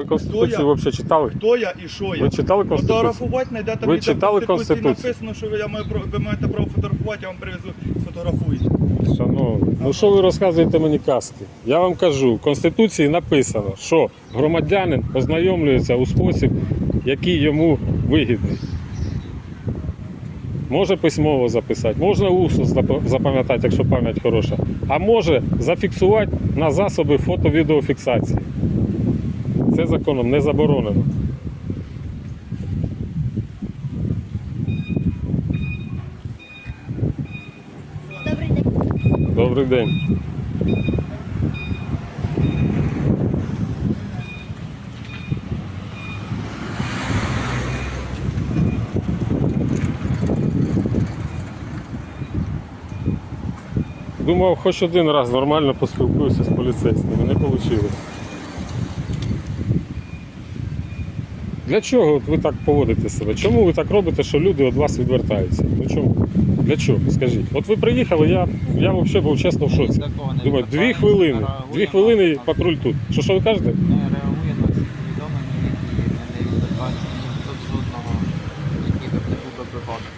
Ви Конституцію я? взагалі читали? Хто я і що я? Ви читали Конституцію? Фотографувати Ви мені там читали в Конституції Конституцію? написано, що ви, я маю, право- ви маєте право фотографувати, я вам привезу, сфотографуєте. Шановні, ну що ви розказуєте мені казки? Я вам кажу, в Конституції написано, що громадянин ознайомлюється у спосіб, який йому вигідний. Може письмово записати, можна усно зап- запам'ятати, якщо пам'ять хороша, а може зафіксувати на засоби фото-відеофіксації. Це законом не заборонено. Добрий день. Добрий день. Думав, хоч один раз нормально поспілкуюся з поліцейськими, не вийшло. Для чого ви так поводите себе? Чому ви так робите, що люди від вас відвертаються? Ну чому? Для чого? Скажіть. От ви приїхали, я, я взагалі був чесно в шоці. Думаю, дві хвилини, дві хвилини і патруль тут. Що що ви кажете? Не реагує на всі повідомлення, які не відбуваються ні тут жодного, який би не був би випадок.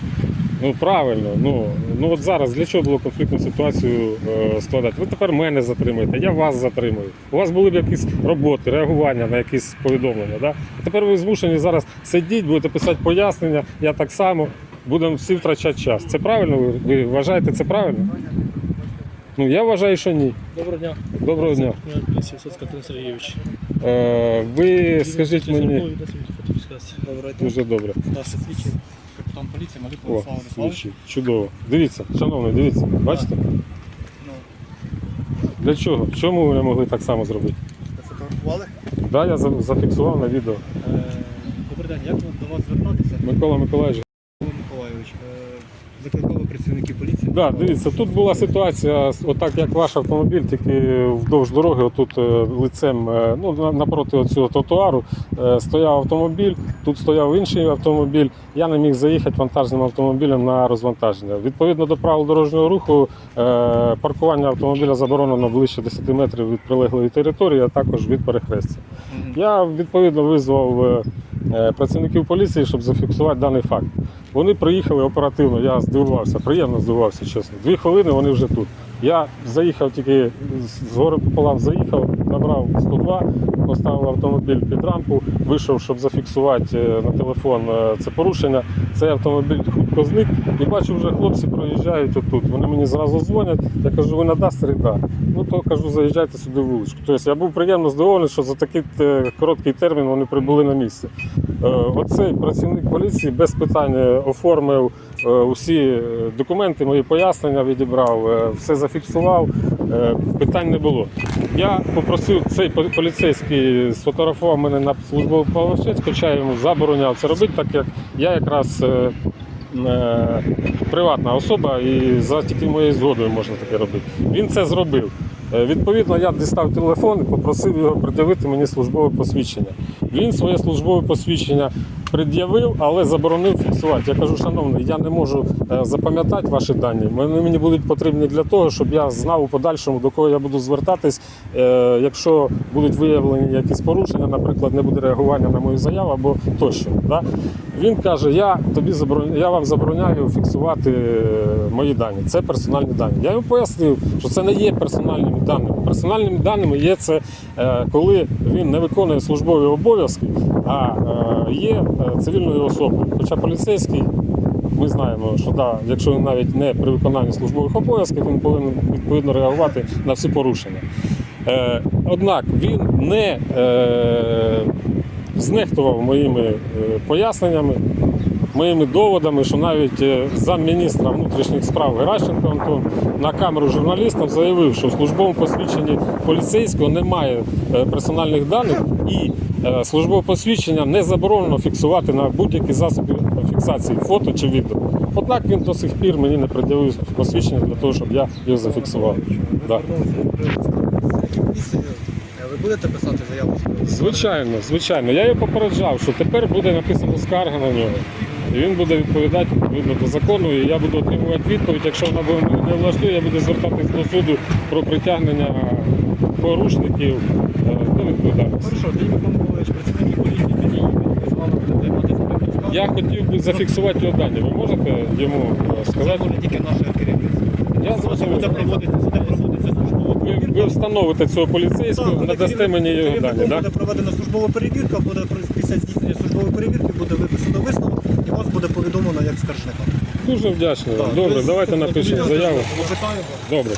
Ну правильно, ну, ну от зараз для чого було конфліктну ситуацію е, складати? Ви тепер мене затримаєте, я вас затримую. У вас були б якісь роботи, реагування на якісь повідомлення. Да? А тепер ви змушені зараз сидіти, будете писати пояснення, я так само. Будемо всі втрачати час. Це правильно? Ви, ви вважаєте це правильно? Ну я вважаю, що ні. Доброго дня. Доброго дня. Катерин Сергійович. Е, ви скажіть мені дуже добре. Капітан поліції Малюк О, Владислав Владиславович. Чудово. Дивіться, шановний, дивіться, бачите? Для чого? Чому ви не могли так само зробити? Фотографували? Так, да, я за- зафіксував на відео. Е, Добрий день. Як до вас звертатися? Микола Миколаївич. Микола Миколайович. е, Викликали працівники поліції. Да, дивіться, тут була ситуація, отак як ваш автомобіль, тільки вздовж дороги, отут е, лицем, е, ну, напроти цього тротуару, е, стояв автомобіль, тут стояв інший автомобіль. Я не міг заїхати вантажним автомобілем на розвантаження. Відповідно до правил дорожнього руху, паркування автомобіля заборонено ближче 10 метрів від прилеглої території, а також від перехрестя. Я відповідно визвав працівників поліції, щоб зафіксувати даний факт. Вони приїхали оперативно, я здивувався, приємно здивувався, чесно. Дві хвилини вони вже тут. Я заїхав тільки з гори пополам, заїхав, набрав 102, поставив автомобіль під рампу, вийшов, щоб зафіксувати е, на телефон е, це порушення. Цей автомобіль хутко зник і бачу, вже хлопці проїжджають отут. Вони мені зразу дзвонять. Я кажу, ви на Дастері? Да. Ну то кажу, заїжджайте сюди в вуличку. Тобто я був приємно здивований, що за такий е, короткий термін вони прибули на місце. Оцей працівник поліції без питань оформив усі документи, мої пояснення відібрав, все зафіксував. Е, Питань не було. Я попросив цей поліцейський сфотографував мене на службовий планшет, хоча я йому забороняв це робити, так як я якраз е, е, приватна особа і за тільки моєю згодою можна таке робити. Він це зробив. Відповідно, я дістав телефон і попросив його пред'явити мені службове посвідчення. Він своє службове посвідчення пред'явив, але заборонив фіксувати. Я кажу, шановний, я не можу е, запам'ятати ваші дані. Вони мені будуть потрібні для того, щоб я знав у подальшому, до кого я буду звертатись, е, якщо будуть виявлені якісь порушення, наприклад, не буде реагування на мою заяву або тощо. Він каже: Я тобі забороняю, я вам забороняю фіксувати е, мої дані. Це персональні дані. Я йому пояснив, що це не є персональними даними. Персональними даними є це, коли він не виконує службові обов'язки, а є цивільною особою. Хоча поліцейський. Ми знаємо, що да, якщо він навіть не при виконанні службових обов'язків, він повинен відповідно реагувати на всі порушення. Е, однак він не е, знехтував моїми е, поясненнями, моїми доводами, що навіть е, замміністра внутрішніх справ Геращенко Антон на камеру журналістам заявив, що в службовому посвідченні поліцейського немає е, персональних даних і е, службове посвідчення не заборонено фіксувати на будь-які засоби фіксації фото чи відео. Однак він до сих пір мені не пред'явив посвідчення для того, щоб я його зафіксував. Да. Ви будете писати заяву? Звичайно, звичайно. Я його попереджав, що тепер буде написано скарга на нього. І він буде відповідати відповідно до закону, і я буду отримувати відповідь. Якщо вона буде не влаштує, я буду звертатись до суду про притягнення порушників е? Хорошо, Микола працівники поліції тоді будемо займатися цим скаргом. Я хотів би зафіксувати його дані. Ви можете йому е, Це сказати? може тільки наше керівництво. Я Буде зрозумів. проводитися, буде проводитися службова Ви, перевірка. ви встановите цього поліцейського, буде надасте мені його дані, так? Буде проведена службова перевірка, буде після здійснення службової перевірки буде виписано висновок і вас буде повідомлено як скаржника. Дуже вдячний. вам. Так, Добре, ви давайте напишіть документи заяву. Вітаємо. Добре.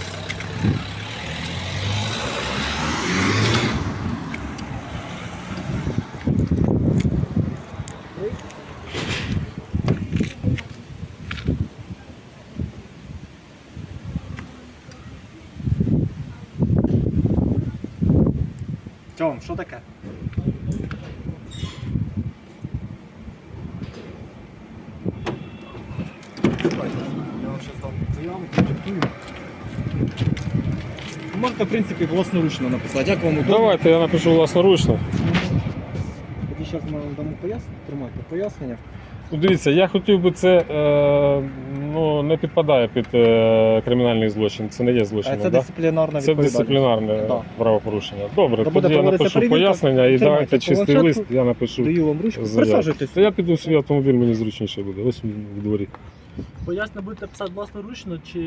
Тьом, що таке? Я вам щас дам заяву, продиктую. Можете, в принципі, власноручно написати. Як вам удобно? Давайте я напишу власноручно. Тоді зараз ми вам дамо пояснення. Тримайте пояснення. Ну, Дивіться, я хотів би це е, ну, не підпадає під е, кримінальний злочин. Це не є А це да? дисциплінарна Це відповідальність. дисциплінарне Да. правопорушення. Добре, Та буде тоді я проводитися напишу перевірка. пояснення і Тримайте давайте чистий планшетку. лист, я напишу. Даю вам ручку. заяву. Присаджуйтесь. Та я піду в свій автомобіль, мені зручніше буде. Ось він в дворі. Пояснення будете писати власноручно чи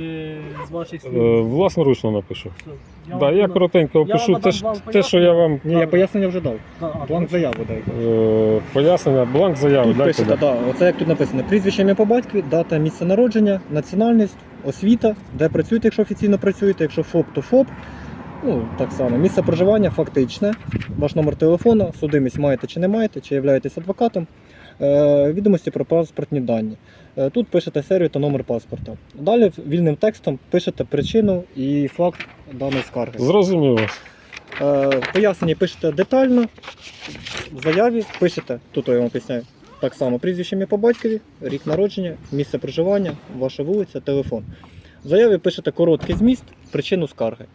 з ваших Е, слів? власноручно напишу. Все. Так, вам я надам- коротенько я вам опишу те, надам ж- вам те, що я вам Ні, я пояснення вже дав. Да, а, Бланк заяви дайте. е, пояснення, бланк заяви. Тут дайте. пишете, да, оце як тут написано. Прізвище ім'я по батькові, дата місця народження, національність, освіта, де працюєте, якщо офіційно працюєте, якщо ФОП, то ФОП. Ну, так само. Місце проживання фактичне, ваш номер телефону, судимість маєте чи не маєте, чи являєтесь адвокатом. Е, відомості про паспортні дані. Е, тут пишете серію та номер паспорта. Далі вільним текстом пишете причину і факт даної скарги. Зрозуміло. Е, Пояснення пишете детально. В заяві пишете, тут я вам поясняю, так само прізвище ім'я по батькові, рік народження, місце проживання, ваша вулиця, телефон. В заяві пишете короткий зміст, причину скарги.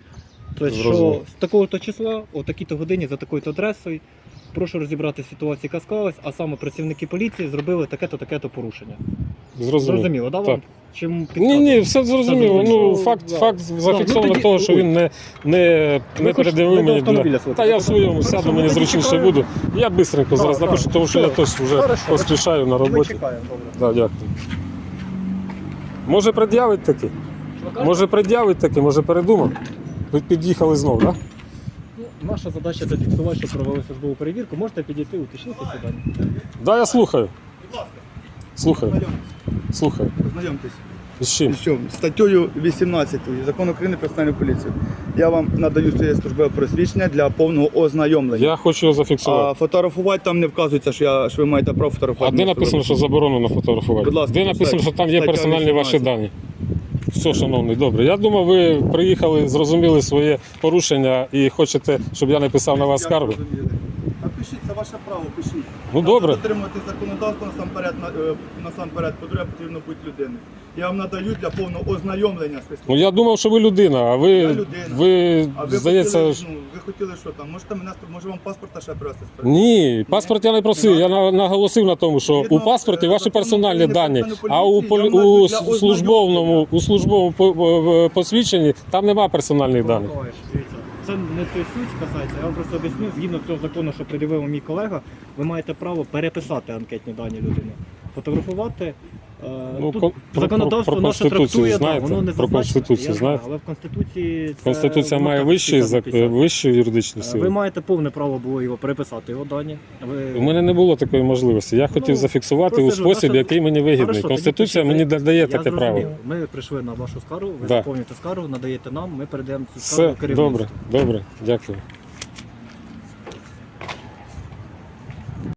Тобто, що з такого-то числа, о такій-то годині, за такою-то адресою, прошу розібрати ситуацію, яка склалась, а саме працівники поліції зробили таке-то, таке-то порушення. Зрозуміло. Зрозуміло, да, Так. вам? Чим Ні, ні, все зрозуміло. Ну, факт, Да. факт зафіксовано ну тоді- того, що він не, не, не Ви передивив мені. Для... Та я в своєму сяду, мені зручніше буду. Я швидко зараз Так, напишу, так. тому що я Все. теж вже поспішаю на роботі. Да, дякую. Може пред'явить таки? Може пред'явить таки, може передумав? Ви під'їхали знов, так? Да? Ну, Наша задача зафіксувати, що провели службову перевірку. Можете підійти, уточнити сюди. Да, я слухаю. Будь ласка, Слухаю. знайомтесь. Слухаю. Знайомтесь. З чим? І що, статтею 18 Закону України про національну поліцію. Я вам надаю своє службове просвідчення для повного ознайомлення. Я хочу його А зафіксувати. фотографувати там не вказується, що, я, що ви маєте право А фотографувати. де написано, що заборонено фотографувати? Будь ласка, де написано, що там є персональні ваші дані? Все, шановний, добре. Я думав, ви приїхали, зрозуміли своє порушення і хочете, щоб я написав на вас скаргу. А пишіть, це ваше право, пишіть. Ну добре. Дотримувати законодавство насамперед, на- е, насамперед, по-друге, потрібно бути людиною. Я вам надаю для повного ознайомлення з Ну я думав, що ви людина, а ви, людина. ви А ви здається. хотіли, ну, ви хотіли що там? Можете мене може вам паспорта ще привезти? Ні, паспорт я не просив. Я на- наголосив на тому, що у паспорті е, ваші закону персональні України дані, національну а у поліцію полі- я у навіть для с- службовому у службовому по- по- посвідченні там нема персональних даних. Миколаївич, дивіться, Це не цей суть касається. Я вам просто об'ясню, згідно цього закону, що пред'явив мій колега, ви маєте право переписати анкетні дані людини. Фотографувати. Е, Ну, тут про- законодавство про- наше Конституцію трактує, знаєте? воно не Про Конституцію знаєте? Але в Конституції це Конституція має так вищий зак- вищу юридичну Е, силу. Ви маєте повне право було його переписати його дані. Ви... У мене не було такої можливості. Я хотів Ну, зафіксувати у спосіб, наша- який мені вигідний. Хорошо, Конституція мені дає Я таке зрозумів. право. Ми прийшли на вашу скаргу, ви Да. заповнюєте скаргу, надаєте нам, ми передаємо цю скаргу Все керівництву. добре, добре, дякую.